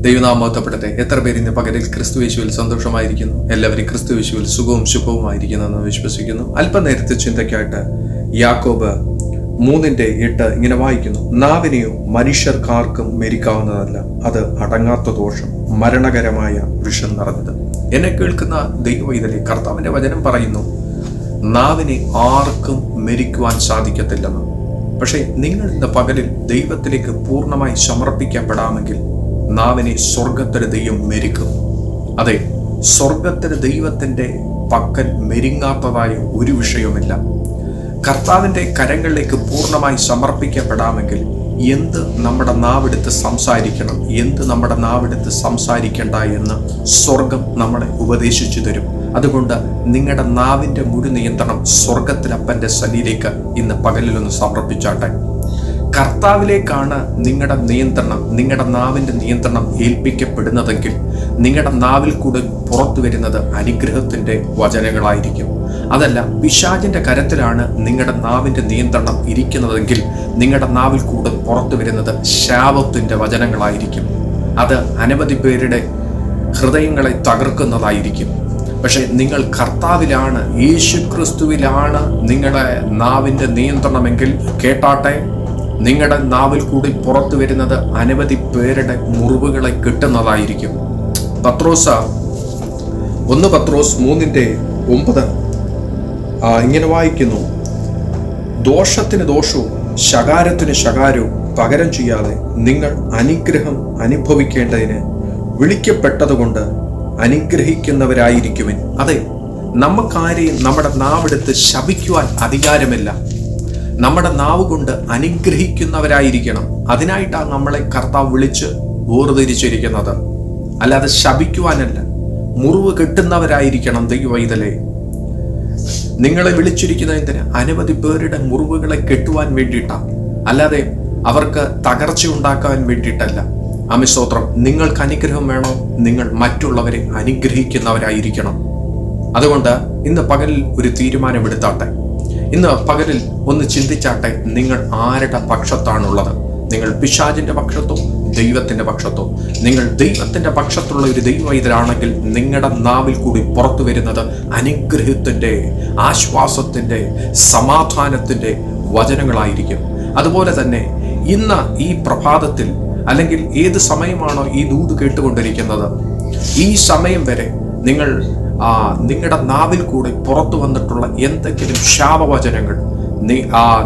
ദൈവനാമത്തപ്പെടട്ടെ എത്ര പേര് ഇന്ന് പകലിൽ ക്രിസ്തു യേശുവിൽ സന്തോഷമായിരിക്കുന്നു? എല്ലാവരും ക്രിസ്തു യേശുവിൽ സുഖവും ശുഭവുമായിരിക്കുന്നു എന്ന് വിശ്വസിക്കുന്നു. അല്പനേരത്തെ ചിന്തയ്ക്കായിട്ട് യാക്കോബ് മൂന്നിന്റെ എട്ട് ഇങ്ങനെ വായിക്കുന്നു. നാവിനെയോ മനുഷ്യർക്കാർക്കും മെരിക്കാവുന്നതല്ല. അത് അടങ്ങാത്ത ദോഷം മരണകരമായ വിഷം നിറഞ്ഞത്. എന്നെ കേൾക്കുന്ന ദൈവം ഇതിലെ കർത്താവിന്റെ വചനം പറയുന്നു നാവിനെ ആർക്കും മെരിക്കുവാൻ സാധിക്കത്തില്ലെന്ന്. പക്ഷേ നിങ്ങൾ ഇന്ന് പകലിൽ ദൈവത്തിലേക്ക് പൂർണമായി സമർപ്പിക്കപ്പെടാമെങ്കിൽ നാവിനെ സ്വർഗത്തിന് ദൈവം മെരുക്കും. അതെ സ്വർഗത്തിന് ദൈവത്തിന്റെ പക്കൽ മെരുങ്ങാത്തതായ ഒരു വിഷയവുമില്ല. കർത്താവിന്റെ കരങ്ങളിലേക്ക് പൂർണമായി സമർപ്പിക്കപ്പെടാമെങ്കിൽ എന്ത് നമ്മുടെ നാവെടുത്ത് സംസാരിക്കണം എന്ത് നമ്മുടെ നാവെടുത്ത് സംസാരിക്കേണ്ട എന്ന് സ്വർഗം നമ്മളെ ഉപദേശിച്ചു തരും. അതുകൊണ്ട് നിങ്ങളുടെ നാവിന്റെ മുഴു നിയന്ത്രണം സ്വർഗത്തിലപ്പന്റെ സന്നിധിയിലേക്ക് ഇന്ന് പകലിലൊന്ന് സമർപ്പിച്ചാട്ടെ. കർത്താവിലേക്കാണ് നിങ്ങളുടെ നിയന്ത്രണം നിങ്ങളുടെ നാവിന്റെ നിയന്ത്രണം ഏൽപ്പിക്കപ്പെടുന്നതെങ്കിൽ നിങ്ങളുടെ നാവിൽ കൂടെ പുറത്തു വരുന്നത് അനുഗ്രഹത്തിന്റെ വചനങ്ങളായിരിക്കും. അതല്ല പിശാചിന്റെ കരത്തിലാണ് നിങ്ങളുടെ നാവിന്റെ നിയന്ത്രണം ഇരിക്കുന്നതെങ്കിൽ നിങ്ങളുടെ നാവിൽ കൂടെ പുറത്തു വരുന്നത് ശാപത്തിന്റെ വചനങ്ങളായിരിക്കും. അത് അനവധി പേരുടെ ഹൃദയങ്ങളെ തകർക്കുന്നതായിരിക്കും. പക്ഷേ നിങ്ങൾ കർത്താവിലാണ് യേശു ക്രിസ്തുവിലാണ് നിങ്ങളുടെ നാവിന്റെ നിയന്ത്രണമെങ്കിൽ കേട്ടാട്ടെ നിങ്ങളുടെ നാവിൽ കൂടി പുറത്തു വരുന്നത് അനവധി പേരുടെ മുറിവുകളെ കിട്ടുന്നതായിരിക്കും പത്രോസ ഒന്ന് പത്രോസ് മൂന്നിന്റെ ഒമ്പത്. ഇങ്ങനെ വായിക്കുന്നു. ദോഷത്തിന് ദോഷവും ശകാരത്തിന് ശകാരവും പകരം ചെയ്യാതെ നിങ്ങൾ അനുഗ്രഹം അനുഭവിക്കേണ്ടതിന് വിളിക്കപ്പെട്ടതുകൊണ്ട് അനുഗ്രഹിക്കുന്നവരായിരിക്കുമെൻ അതെ നമുക്കാരെയും നമ്മുടെ നാവെടുത്ത് ശപിക്കുവാൻ അധികാരമില്ല. നമ്മുടെ നാവ് കൊണ്ട് അനുഗ്രഹിക്കുന്നവരായിരിക്കണം. അതിനായിട്ടാണ് നമ്മളെ കർത്താവ് വിളിച്ച് വേർതിരിച്ചിരിക്കുന്നത്. അല്ലാതെ ശപിക്കുവാനല്ല മുറിവ് കെട്ടുന്നവരായിരിക്കണം ദൈവവൈതലേ നിങ്ങളെ വിളിച്ചിരിക്കുന്നതിന് അനവധി പേരുടെ മുറിവുകളെ കെട്ടുവാൻ വേണ്ടിയിട്ടാണ് അല്ലാതെ അവർക്ക് തകർച്ച ഉണ്ടാക്കാൻ വേണ്ടിയിട്ടല്ല. അമിസ്തോത്രം നിങ്ങൾക്ക് അനുഗ്രഹം വേണോ? നിങ്ങൾ മറ്റുള്ളവരെ അനുഗ്രഹിക്കുന്നവരായിരിക്കണം. അതുകൊണ്ട് ഇന്ന് പകലിൽ ഒരു തീരുമാനമെടുത്താട്ടെ. ഇന്ന് പകലിൽ ഒന്ന് ചിന്തിച്ചാട്ടെ നിങ്ങൾ ആരുടെ പക്ഷത്താണുള്ളത്? നിങ്ങൾ പിശാചിന്റെ പക്ഷത്തോ ദൈവത്തിന്റെ പക്ഷത്തോ? നിങ്ങൾ ദൈവത്തിന്റെ പക്ഷത്തുള്ള ഒരു ദൈവവൈതരാണെങ്കിൽ നിങ്ങളുടെ നാവിൽ കൂടി പുറത്തു വരുന്നത് അനുഗ്രഹത്തിന്റെ ആശ്വാസത്തിന്റെ സമാധാനത്തിന്റെ വചനങ്ങളായിരിക്കും. അതുപോലെ തന്നെ ഇന്ന് ഈ പ്രഭാതത്തിൽ അല്ലെങ്കിൽ ഏത് സമയമാണോ ഈ ദൂത് കേട്ടുകൊണ്ടിരിക്കുന്നത് ഈ സമയം വരെ നിങ്ങൾ ആ, നിങ്ങളുടെ നാവിൽ കൂടെ പുറത്തു വന്നിട്ടുള്ള എന്തെങ്കിലും ശാപവചനങ്ങൾ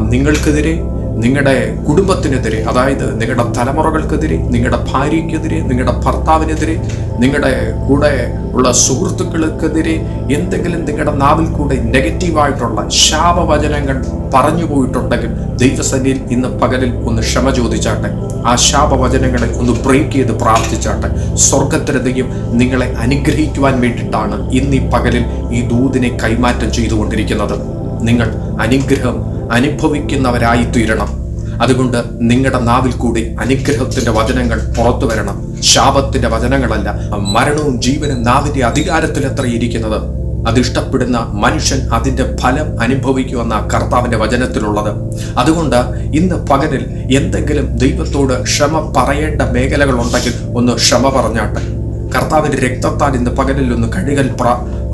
നിങ്ങൾക്കെതിരെ നിങ്ങളുടെ കുടുംബത്തിനെതിരെ അതായത് നിങ്ങളുടെ തലമുറകൾക്കെതിരെ നിങ്ങളുടെ ഭാര്യയ്ക്കെതിരെ നിങ്ങളുടെ ഭർത്താവിനെതിരെ നിങ്ങളുടെ കൂടെ ഉള്ള സുഹൃത്തുക്കൾക്കെതിരെ എന്തെങ്കിലും നിങ്ങളുടെ നാവിൽ കൂടെ നെഗറ്റീവായിട്ടുള്ള ശാപവചനങ്ങൾ പറഞ്ഞു പോയിട്ടുണ്ടെങ്കിൽ ദൈവസന്നിധിയിൽ ഇന്ന് പകലിൽ ഒന്ന് ക്ഷമ ചോദിച്ചാട്ടെ ആ ശാപവചനങ്ങളെ ഒന്ന് ബ്രേക്ക് ചെയ്ത് പ്രാർത്ഥിച്ചാട്ടെ സ്വർഗത്തിലധികം നിങ്ങളെ അനുഗ്രഹിക്കുവാൻ വേണ്ടിയിട്ടാണ് ഇന്ന് ഈ പകലിൽ ഈ ദൂതിനെ കൈമാറ്റം ചെയ്തുകൊണ്ടിരിക്കുന്നത്. നിങ്ങൾ അനുഗ്രഹം അനുഭവിക്കുന്നവരായി തീരണം അതുകൊണ്ട് നിങ്ങളുടെ നാവിൽ കൂടി അനുഗ്രഹത്തിന്റെ വചനങ്ങൾ പുറത്തു വരണം. ശാപത്തിന്റെ വചനങ്ങളല്ല മരണവും ജീവനും നാവിന്റെ അധികാരത്തിൽ എത്ര ഇരിക്കുന്നത്. അതിഷ്ടപ്പെടുന്ന മനുഷ്യൻ അതിന്റെ ഫലം അനുഭവിക്കുമെന്ന കർത്താവിന്റെ വചനത്തിലുള്ളത്. അതുകൊണ്ട് ഇന്ന് പകലിൽ എന്തെങ്കിലും ദൈവത്തോട് ക്ഷമ പറയേണ്ട മേഖലകൾ ഉണ്ടെങ്കിൽ ഒന്ന് ക്ഷമ പറഞ്ഞാട്ടെ. കർത്താവിന്റെ രക്തത്താൽ ഇന്ന് പകലിൽ ഒന്ന് കഴുകൽ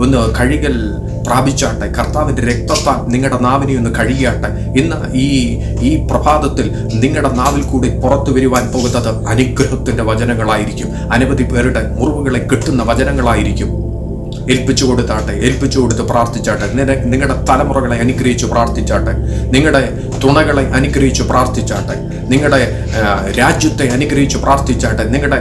ഒന്ന് കഴുകൽ പ്രാപിച്ചാട്ടെ. കർത്താവിന്റെ രക്തത്താൽ നിങ്ങളുടെ നാവിനെ ഒന്ന് കഴുകിയാട്ടെ. ഇന്ന് ഈ ഈ പ്രഭാതത്തിൽ നിങ്ങളുടെ നാവിൽ കൂടി പുറത്തു വരുവാൻ പോകുന്നത് അനുഗ്രഹത്തിന്റെ വചനങ്ങളായിരിക്കും. അനവധി പേരുടെ മുറിവുകളെ കിട്ടുന്ന വചനങ്ങളായിരിക്കും. ഏൽപ്പിച്ചു കൊടുത്താട്ടെ ഏൽപ്പിച്ചു കൊടുത്ത് പ്രാർത്ഥിച്ചാട്ടെ. നിങ്ങളുടെ തലമുറകളെ അനുഗ്രഹിച്ച് പ്രാർത്ഥിച്ചാട്ടെ. നിങ്ങളുടെ തുണകളെ അനുഗ്രഹിച്ചു പ്രാർത്ഥിച്ചാട്ടെ നിങ്ങളുടെ രാജ്യത്തെ അനുഗ്രഹിച്ചു പ്രാർത്ഥിച്ചാട്ടെ നിങ്ങളുടെ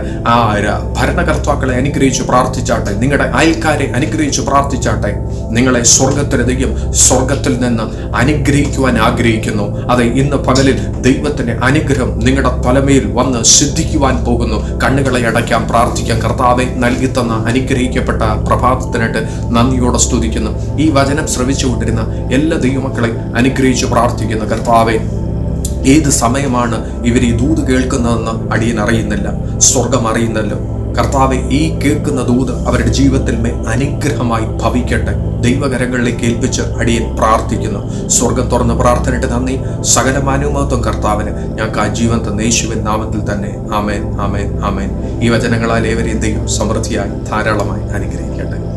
ഭരണകർത്താക്കളെ അനുഗ്രഹിച്ചു പ്രാർത്ഥിച്ചാട്ടെ നിങ്ങളുടെ അയൽക്കാരെ അനുഗ്രഹിച്ചു പ്രാർത്ഥിച്ചാട്ടെ നിങ്ങളെ സ്വർഗത്തിലധികം സ്വർഗത്തിൽ നിന്ന് അനുഗ്രഹിക്കുവാൻ ആഗ്രഹിക്കുന്നു. അത് ഇന്ന് പകലിൽ ദൈവത്തിന്റെ അനുഗ്രഹം നിങ്ങളുടെ തലമേൽ വന്ന് സിദ്ധിക്കുവാൻ പോകുന്നു. കണ്ണുകളെ അടയ്ക്കാൻ പ്രാർത്ഥിക്കാം. കർത്താവെ നൽകി തന്ന അനുഗ്രഹിക്കപ്പെട്ട പ്രഭാതത്തിനായിട്ട് നന്ദിയോടെ സ്തുതിക്കുന്നു. ഈ വചനം ശ്രവിച്ചുകൊണ്ടിരുന്ന എല്ലാ ദൈവമക്കളെ അനുഗ്രഹിച്ച് പ്രാർത്ഥിക്കുന്നു. കർത്താവെ ഏത് സമയമാണ് ഇവർ ഈ ദൂത് കേൾക്കുന്നതെന്ന് അടിയൻ അറിയുന്നില്ല. സ്വർഗം അറിയുന്നല്ലോ. കർത്താവെ ഈ കേൾക്കുന്ന ദൂത് അവരുടെ ജീവിതത്തിൽ മേ അനുഗ്രഹമായി ഭവിക്കട്ടെ. ദൈവകരങ്ങളിലേക്ക് ഏൽപ്പിച്ച് അടിയൻ പ്രാർത്ഥിക്കുന്നു. സ്വർഗം തുറന്ന് പ്രാർത്ഥനയിട്ട് നന്ദി. സകല മാനുമത്വം കർത്താവിന്. ഞങ്ങൾക്ക് ആ ജീവൻ തന്ന നാമത്തിൽ തന്നെ. ആമേൻ ആമേൻ ആമേൻ. ഈ വചനങ്ങളാൽ ഏവരെയും ദൈവം സമൃദ്ധിയായി ധാരാളമായി അനുഗ്രഹിക്കട്ടെ.